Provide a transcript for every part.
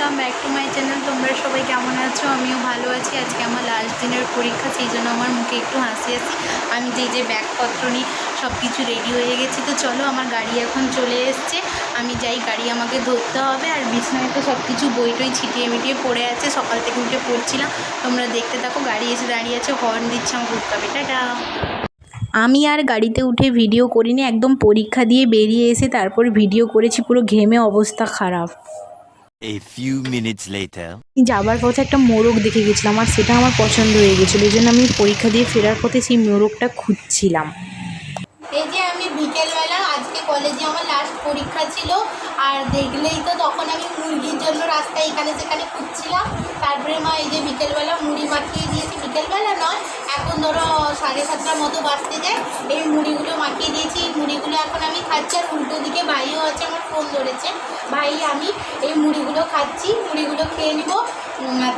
Welcome back to my channel. তোমরা সবাই কেমন আছো? আমিও ভালো আছি। আজকে আমার লাস্ট দিনের পরীক্ষা, সেই জন্য আমার মুখে একটু হাসি আছে। আমি যে যে ব্যাগপত্র নিই সব কিছু রেডি হয়ে গেছি। তো চলো, আমার গাড়ি এখন চলে এসছে। আমি যাই, গাড়ি আমাকে ধরতে হবে। আর বিছনায় তো সব কিছু বই টই ছিটিয়ে মিটিয়ে পড়ে আছে। সকাল থেকে উঠে পড়ছিলাম। তোমরা দেখতে থাকো, গাড়ি এসে দাঁড়িয়ে আছে। হর্ন দিচ্ছে আমাকে উঠতে হবে। টাটা! আমি আর গাড়িতে উঠে ভিডিও করিনি। একদম পরীক্ষা দিয়ে বেরিয়ে এসে তারপর ভিডিও করেছি। পুরো ঘেমে অবস্থা খারাপ। A few minutes later. যাবার পথে একটা মোরগ দেখে গেছিলাম আর সেটা আমার পছন্দ হয়ে গেছিল এই জন্য আমি পরীক্ষা দিয়ে ফেরার পথে সেই মোরগটা খুঁজছিলাম এই যে আমি বিকেলবেলা আজকে কলেজে আমার লাস্ট পরীক্ষা ছিল আর দেখলেই তো তখন আমি মুরগির জন্য রাস্তায় এখানে সেখানে খুঁজছিলাম তারপরে মা, এই যে বিকেলবেলা মুড়ি মাখিয়ে দিয়েছি, বিকেলবেলা নয়, এখন ধরো সাড়ে সাতটার মতো বাঁচতে যায়, এই মুড়িগুলো মাখিয়ে দিয়েছি, এই মুড়িগুলো এখন আমি খাচ্ছি, আর উল্টো দিকে ভাইও আছে, আমার ফোন ধরেছে, ভাই, আমি এই মুড়িগুলো খাচ্ছি, মুড়িগুলো খেয়ে নিব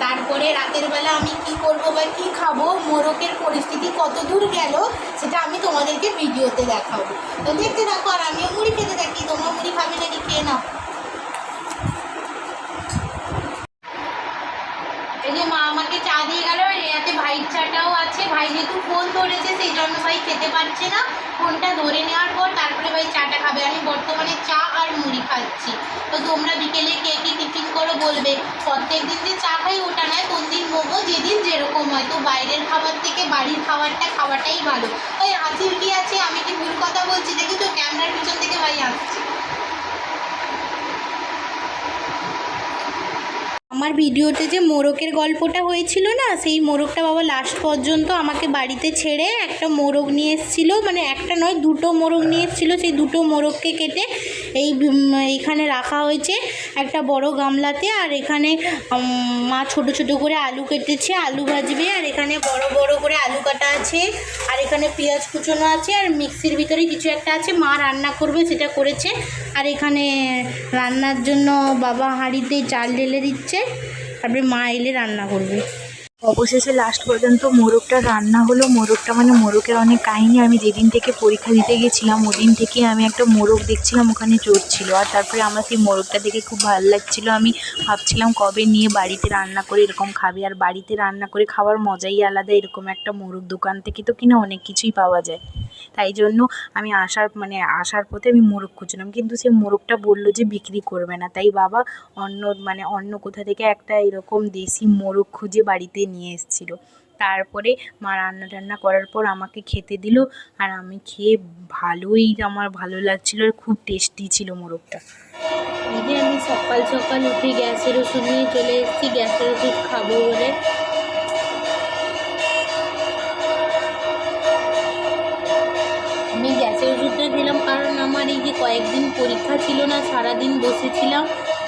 তারপরে রাতের বেলা আমি কি করব বা কি খাব মোরকের পরিস্থিতি কত দূর গেল, সেটা আমি তোমাদেরকে ভিডিওতে দেখাবো। তো দেখতে থাকো, আর আমিও মুড়ি খেতে থাকি তোমরা মুড়ি খাবে নাকি, খেয়ে নাও এই যে মা আমাকে চা দিয়ে গেল এতে ভাইয়ের চাটাও আছে ভাই যেহেতু ফোন জন্য ভাই খেতে পারছে না। ফোনটা ধরে নেওয়ার পর তারপরে ভাই চাটা খাবে। আমি বর্তমানে চা আর মুড়ি খাচ্ছি। তো তোমরা বিকেলে কে কি টিফিন করো বলবে। প্রত্যেক দিন যে চা খাই, ওটা নয়, কোন দিন মোবো যেদিন যেরকম হয়। তো বাইরের খাবার থেকে বাড়ির খাবারটা খাওয়াটাই ভালো। ওই হাসির কি আছে? আমি কি ভুল কথা বলছি? দেখি তো ক্যামেরার পিছন থেকে ভাই আসছে। আমার ভিডিওতে যে মোরগের গল্পটা হয়েছিল না সেই মোরগটা বাবা লাস্ট পর্যন্ত আমাকে বাড়িতে ছেড়ে একটা মোরগ নিয়ে এসেছিল মানে একটা নয় দুটো মোরগ নিয়ে এসেছিল সেই দুটো মোরগকে কেটে এই উম, এইখানে রাখা হয়েছে একটা বড় গামলাতে আর এখানে মা ছোট ছোট করে আলু কেটেছে আলু ভাজবে আর এখানে বড় বড় করে আলু কাটা আছে আর এখানে পেঁয়াজ কুচোনো আছে আর মিক্সির ভিতরে কিছু একটা আছে মা রান্না করবে সেটা করেছে আর এখানে রান্নার জন্য বাবা হাঁড়িতে চাল ঢেলে দিচ্ছে তারপরে মা এলে রান্না করবে। অবশেষে লাস্ট পর্যন্ত মোরগটা রান্না হলো। মোরগটা মানে মোরগের অনেক কাহিনী। আমি যেদিন থেকে পরীক্ষা দিতে গেছিলাম, ওদিন থেকে আমি একটা মোরগ দেখছিলাম, ওখানে চড়ছিল আর তারপরে আমার সেই মোরগটা দেখে খুব ভালো লাগছিল। আমি ভাবছিলাম কবে নিয়ে বাড়িতে রান্না করে এরকম খাবে। আর বাড়িতে রান্না করে খাওয়ার মজাই আলাদা। এরকম একটা মোরগ দোকান থেকে তো কিনা অনেক কিছুই পাওয়া যায়। তাই জন্য আমি আসার মানে আসার পথে আমি মোরগ খুঁজলাম কিন্তু সে মোরগটা বলল যে বিক্রি করবে না। তাই বাবা অন্য মানে অন্য কোথা থেকে একটা এরকম দেশি মোরগ খুঁজে বাড়িতে নিয়ে এসেছিল। তারপরে মা রান্না টান্না করার পর আমাকে খেতে দিল। আর আমি খেয়ে ভালোই, আমার ভালো লাগছিল আর খুব টেস্টি ছিল মোরগটা। এই যে আমি সকাল সকাল উঠে গ্যাসের ওষুধ নিয়ে চলে এসেছি। গ্যাসের ওষুধ খাব বলে। আমি গ্যাসের ওষুধটা দিলাম, কারণ আমার এই যে কয়েকদিন পরীক্ষা ছিল না, সারাদিন বসেছিলাম,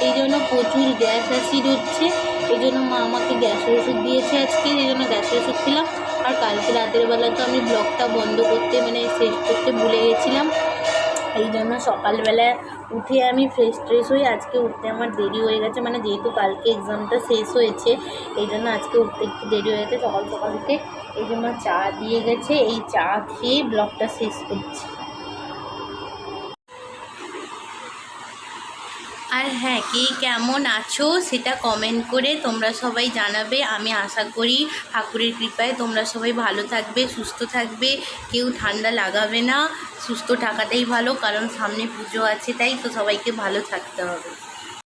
এই জন্য প্রচুর গ্যাস অ্যাসিড হচ্ছে। এই জন্য মা আমাকে গ্যাসের ওষুধ দিয়েছে আজকে, এই জন্য গ্যাসের ওষুধ খেলাম। আর কালকে রাতের বেলা তো আমি ব্লগটা বন্ধ করতে মানে শেষ করতে ভুলে গেছিলাম। এই জন্য সকালবেলা উঠে আমি ফ্রেশ ট্রেশ হই আজকে উঠতে আমার দেরি হয়ে গেছে। মানে যেহেতু কালকে এক্সামটা শেষ হয়েছে, এই জন্য আজকে উঠতে একটু দেরি হয়ে গেছে। সকাল সকাল উঠে এই জন্য চা দিয়ে গেছে, এই চা খেয়ে ব্লগটা শেষ করছি। আর হ্যাঁ কে কেমন আছো সেটা কমেন্ট করে তোমরা সবাই জানাবে। আমি আশা করি ঠাকুরের কৃপায় তোমরা সবাই ভালো থাকবে, সুস্থ থাকবে। কেউ ঠান্ডা লাগাবে না। সুস্থ থাকাটাই ভালো, কারণ সামনে পুজো আছে, তাই তো সবাইকে ভালো থাকতে হবে।